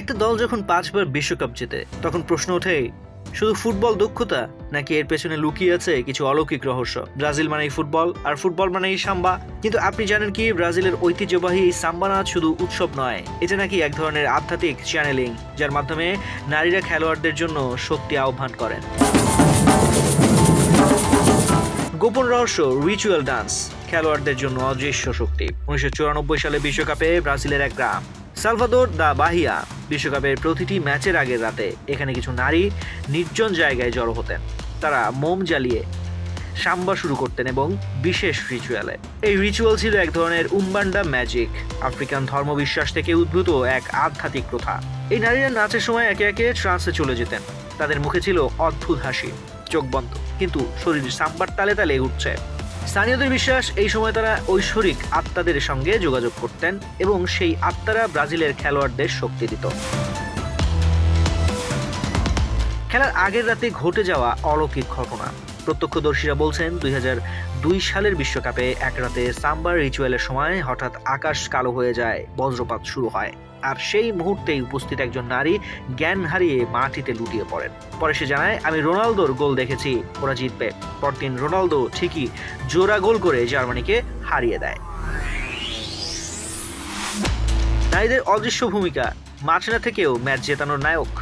একটা দল যখন পাঁচবার বিশ্বকাপ জেতে, তখন প্রশ্ন ওঠে, শুধু ফুটবল দক্ষতা নাকি এর পেছনে লুকিয়ে আছে কিছু অলৌকিক রহস্য? ব্রাজিল মানেই ফুটবল আর ফুটবল মানেই সাম্বা। কিন্তু আপনি জানেন কি, ব্রাজিলের ঐতিহ্যবাহী এই সাম্বা নাচ শুধু উৎসব নয় এটা নাকি এক ধরনের আধ্যাত্মিক চ্যানেলিং যার মাধ্যমে নারীরা খেলোয়াড়দের জন্য শক্তি আহ্বান করেন। গোপন রহস্য রিচুয়াল ডান্স খেলোয়াড়দের জন্য অদৃশ্য শক্তি। উনিশশো চুরানব্বই সালে বিশ্বকাপে ব্রাজিলের এক গ্রাম, সালভাদোর দা বাহিয়া বিশ্বকাপের প্রতিটি ম্যাচের আগের রাতে এখানে কিছু নারী নির্জন জায়গায় জড়ো হতেন। তারা মোম জ্বালিয়ে সাম্বা শুরু করতেন এবং বিশেষ রিচুয়ালে এই রিচুয়াল ছিল এক ধরনের উম্বান্ডা ম্যাজিক আফ্রিকান ধর্মবিশ্বাস থেকে উদ্ভূত এক আধ্যাত্মিক প্রথা। এই নারীরা নাচের সময় একে একে ট্রান্সে চলে যেতেন। তাদের মুখে ছিল অদ্ভুত হাসি। চোখ বন্ধ। কিন্তু শরীর সাম্বার তালে তালে উঠছে। স্থানীয়দের বিশ্বাস, এই সময় তারা ঐশ্বরিক আত্মাদের সঙ্গে যোগাযোগ করতেন এবং সেই আত্মারা ব্রাজিলের খেলোয়াড়দের শক্তি দিত। খেলার আগের রাতে ঘটে যাওয়া অলৌকিক ঘটনা। প্রত্যক্ষদর্শীরা বলছেন, দুই সালের বিশ্বকাপে এক রাতে সাম্বার রিচুয়ালের সময় হঠাৎ আকাশ কালো হয়ে যায়, বজ্রপাত শুরু হয়। আর সেই মুহূর্তেই উপস্থিত একজন নারী জ্ঞান হারিয়ে মাটিতে লুটিয়ে পড়েন। পরে সে জানায়, আমি রোনালদোর গোল দেখেছি, ওরা জিতবে। পরদিন রোনালদো ঠিকই জোড়া গোল করে জার্মানিকে হারিয়ে দেয়। নারীদের অদৃশ্য ভূমিকা, মাঠে না থেকেও ম্যাচ জেতানোর নায়ক।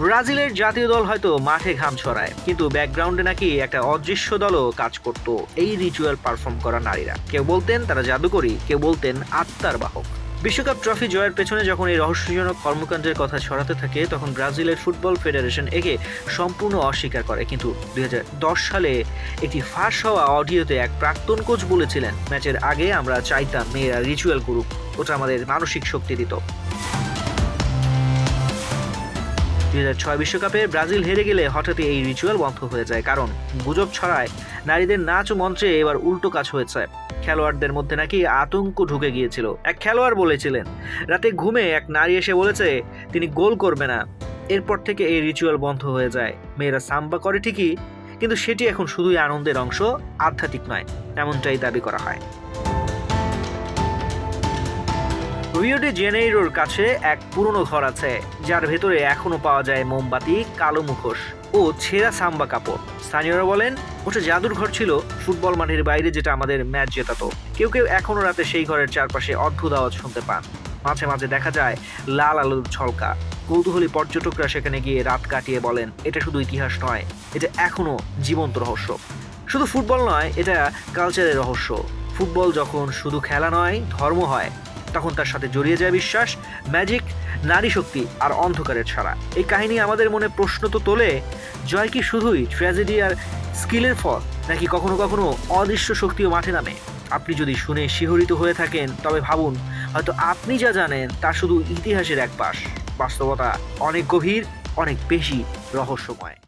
ব্রাজিলের জাতীয় দল হয়তো মাঠে ঘাম ছড়ায়, কিন্তু ব্যাকগ্রাউন্ডে নাকি একটা অদৃশ্য দলও কাজ করত। এই রিচুয়াল পারফর্ম করা নারীরা। কেউ বলতেন তারা জাদুকরী, কেউ বলতেন আত্মার বাহক। বিশ্বকাপ ট্রফি জয়ের পেছনে যখন এই রহস্যজনক কর্মকাণ্ডের কথা ছড়াতে থাকে, তখন ব্রাজিলের ফুটবল ফেডারেশন একে সম্পূর্ণ অস্বীকার করে। কিন্তু দুই হাজার দশ সালে একটি ফাঁস হওয়া অডিওতে এক প্রাক্তন কোচ বলেছিলেন, ম্যাচের আগে আমরা চাইতাম মেয়েরা রিচুয়াল করুক, ওটা আমাদের মানসিক শক্তি দিত। দুই বিশ্বকাপে ব্রাজিল হেরে গেলে হঠাৎই এই রিচুয়াল বন্ধ হয়ে যায়। কারণ গুজব ছড়ায়, নারীদের নাচ মঞ্চে এবার উল্টো কাজ হয়েছে। খেলোয়াড়দের মধ্যে নাকি আতঙ্ক ঢুকে গিয়েছিল। এক খেলোয়াড় বলেছিলেন, রাতে ঘুমে এক নারী এসে বলেছে, তিনি গোল করবে না। এরপর থেকে এই রিচুয়াল বন্ধ হয়ে যায়। মেয়েরা সাম্বা করে ঠিকই, কিন্তু সেটি এখন শুধুই আনন্দের অংশ, আধ্যাত্মিক নয়, এমনটাই দাবি করা হয়। রিও ডি জেনেইরোর কাছে এক পুরনো ঘর আছে, যার ভেতরে এখনও পাওয়া যায় মোমবাতি, কালো মুখোশ ও ছেঁড়া সাম্বা কাপড়। স্থানীয়রা বলেন, ওটা জাদুর ঘর ছিল, ফুটবল মাঠের বাইরে যেটা আমাদের ম্যাচ জেতাতো। কেউ কেউ এখনও রাতে সেই ঘরের চারপাশে অদ্ভুত আওয়াজ শুনতে পান। মাঝে মাঝে দেখা যায়, লাল আলোর ছলকা কৌতূহলী পর্যটকরা সেখানে গিয়ে রাত কাটিয়ে বলেন, এটা শুধু ইতিহাস নয়, এটা এখনও জীবন্ত রহস্য। শুধু ফুটবল নয়, এটা কালচারের রহস্য। ফুটবল যখন শুধু খেলা নয়, ধর্ম হয়। তখন তার সাথে জড়িয়ে যায় বিশ্বাস ম্যাজিক নারী শক্তি আর অন্ধকারের ছাড়া। এই কাহিনী আমাদের মনে প্রশ্ন তো তোলে, জয় কি শুধুই ট্র্যাজেডি আর স্কিলের ফল, নাকি কখনো কখনো অদৃশ্য শক্তিও মাঠে নামে? আপনি যদি শুনে শিহরিত হয়ে থাকেন, তবে ভাবুন, হয়তো আপনি যা জানেন, তা শুধু ইতিহাসের এক পাশ। বাস্তবতা অনেক গভীর, অনেক বেশি রহস্যময়।